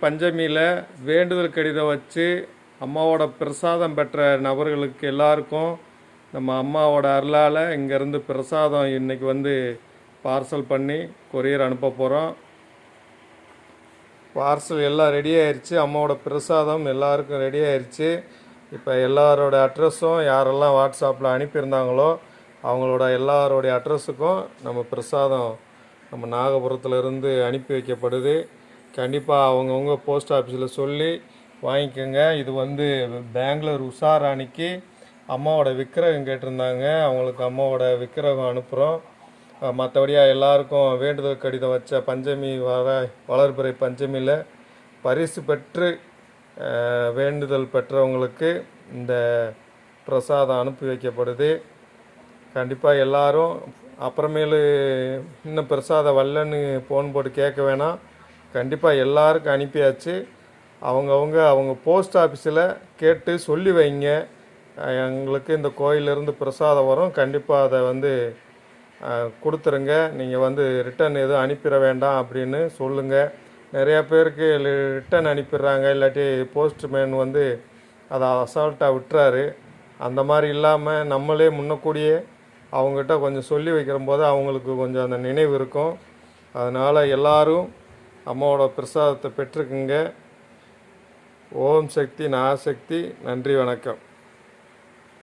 பஞ்சமியில் வேண்டுதல் கடிதம் வச்சு அம்மாவோட பிரசாதம் பெற்ற நபர்களுக்கு எல்லாருக்கும் நம்ம அம்மாவோட அருளால் இங்கேருந்து பிரசாதம் இன்னைக்கு வந்து பார்சல் பண்ணி கொரியர் அனுப்ப போகிறோம் பார்சல் எல்லாம் ரெடி ஆயிடுச்சு அம்மாவோட பிரசாதம் எல்லாருக்கும் ரெடி ஆயிடுச்சு இப்போ எல்லாரோட அட்ரஸும் யாரெல்லாம் வாட்ஸ்அப்பில் அனுப்பியிருந்தாங்களோ அவங்களோட எல்லாரோடைய அட்ரஸுக்கும் நம்ம பிரசாதம் நம்ம நாகபுரத்துலேருந்து அனுப்பி வைக்கப்படுது. கண்டிப்பாக அவங்கவுங்க போஸ்ட் ஆஃபீஸில் சொல்லி வாங்கிக்கோங்க. இது வந்து பெங்களூர் உஷாராணிக்கு அம்மாவோட விக்கிரகம் கேட்டிருந்தாங்க. அவங்களுக்கு அம்மாவோட விக்கிரகம் அனுப்புகிறோம் மற்றபடியாக எல்லாருக்கும் வேண்டுதல் கடிதம் வச்ச பஞ்சமி வர வளர்பிறை பஞ்சமியில் பரிசு பெற்று வேண்டுதல் பெற்றவங்களுக்கு இந்த பிரசாதம் அனுப்பி வைக்கப்படுது. கண்டிப்பாக எல்லாரும் அப்புறமேலு இன்னும் பிரசாதம் வரலன்னு ஃபோன் போட்டு கேட்க வேணாம். கண்டிப்பாக எல்லாருக்கும் அனுப்பியாச்சு. அவங்கவுங்க அவங்க போஸ்ட் ஆஃபீஸில் கேட்டு சொல்லி வைங்க. எங்களுக்கு இந்த கோயிலிருந்து பிரசாதம் வரும். கண்டிப்பாக அதை வந்து கொடுத்துருங்க. நீங்கள் வந்து ரிட்டர்ன் எதுவும் அனுப்பிட வேண்டாம் அப்படின்னு சொல்லுங்கள் நிறையா பேருக்கு ரிட்டர்ன் அனுப்பிடுறாங்க. இல்லாட்டி போஸ்ட்மேன் வந்து அதை அசால்ட்டாக விட்டுறாரு. அந்த மாதிரி இல்லாமல் நம்மளே முன்னக்கூடியே அவங்ககிட்ட கொஞ்சம் சொல்லி வைக்கிற போது அவங்களுக்கு கொஞ்சம் அந்த நினைவு இருக்கும். அதனால் எல்லாரும் அம்மாவோட பிரசாதத்தை பெற்றுக்குங்க. ஓம் சக்தி நாசக்தி நன்றி வணக்கம்.